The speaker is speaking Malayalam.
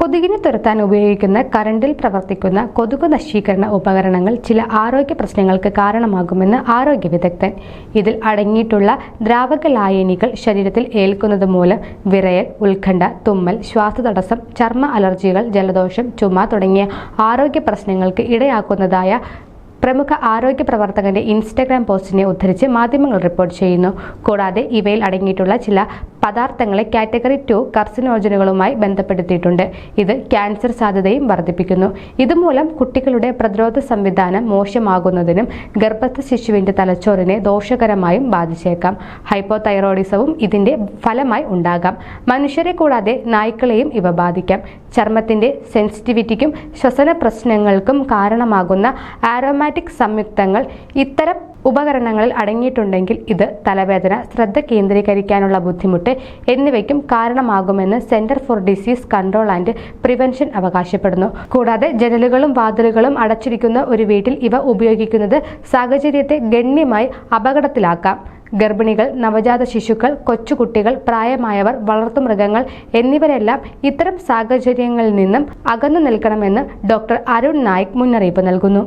കൊതുകിനെ തുരത്താൻ ഉപയോഗിക്കുന്ന കറണ്ടിൽ പ്രവർത്തിക്കുന്ന കൊതുക് നശീകരണ ഉപകരണങ്ങൾ ചില ആരോഗ്യ പ്രശ്നങ്ങൾക്ക് കാരണമാകുമെന്ന് ആരോഗ്യ വിദഗ്ധൻ. ഇതിൽ അടങ്ങിയിട്ടുള്ള ദ്രാവക ലായനികൾ ശരീരത്തിൽ ഏൽക്കുന്നത് മൂലം വിറയൽ ഉത്കണ്ഠ തുമ്മൽ ശ്വാസതടസ്സം ചർമ്മ അലർജികൾ ജലദോഷം ചുമ തുടങ്ങിയ ആരോഗ്യ പ്രശ്നങ്ങൾക്ക് ഇടയാക്കുന്നതായ പ്രമുഖ ആരോഗ്യ പ്രവർത്തകന്റെ ഇൻസ്റ്റഗ്രാം പോസ്റ്റിനെ ഉദ്ധരിച്ച് മാധ്യമങ്ങൾ റിപ്പോർട്ട് ചെയ്യുന്നു. കൂടാതെ ഇവയിൽ അടങ്ങിയിട്ടുള്ള ചില പദാർത്ഥങ്ങളെ കാറ്റഗറി ടു കർസിനോജനുകളുമായി ബന്ധപ്പെടുത്തിയിട്ടുണ്ട്. ഇത് ക്യാൻസർ സാധ്യതയും വർദ്ധിപ്പിക്കുന്നു. ഇതുമൂലം കുട്ടികളുടെ പ്രതിരോധ സംവിധാനം മോശമാകുന്നതിനും ഗർഭസ്ഥ ശിശുവിന്റെ തലച്ചോറിനെ ദോഷകരമായും ബാധിച്ചേക്കാം. ഹൈപ്പോതൈറോയിഡിസവും ഇതിന്റെ ഫലമായി ഉണ്ടാകാം. മനുഷ്യരെ കൂടാതെ നായ്ക്കളെയും ഇവ ബാധിക്കാം. ചർമ്മത്തിന്റെ സെൻസിറ്റിവിറ്റിക്കും ശ്വസന പ്രശ്നങ്ങൾക്കും കാരണമാകുന്ന ആരോമാറ്റിക് സംയുക്തങ്ങൾ ഇത്തരം ഉപകരണങ്ങളിൽ അടങ്ങിയിട്ടുണ്ടെങ്കിൽ ഇത് തലവേദന ശ്രദ്ധ കേന്ദ്രീകരിക്കാനുള്ള ബുദ്ധിമുട്ട് എന്നിവയ്ക്കും കാരണമാകുമെന്ന് centre for disease control and prevention അവകാശപ്പെടുന്നു. കൂടാതെ ജനലുകളും വാതിലുകളും അടച്ചിരിക്കുന്ന ഒരു വീട്ടിൽ ഇവ ഉപയോഗിക്കുന്നത് സാഹചര്യത്തെ ഗണ്യമായി അപകടത്തിലാക്കാം. ഗർഭിണികൾ നവജാത ശിശുക്കൾ കൊച്ചുകുട്ടികൾ പ്രായമായവർ വളർത്തുമൃഗങ്ങൾ എന്നിവരെല്ലാം ഇത്തരം സാഹചര്യങ്ങളിൽ നിന്നും അകന്നു നിൽക്കണമെന്ന് ഡോക്ടർ അരുൺ നായിക് മുന്നറിയിപ്പ് നൽകുന്നു.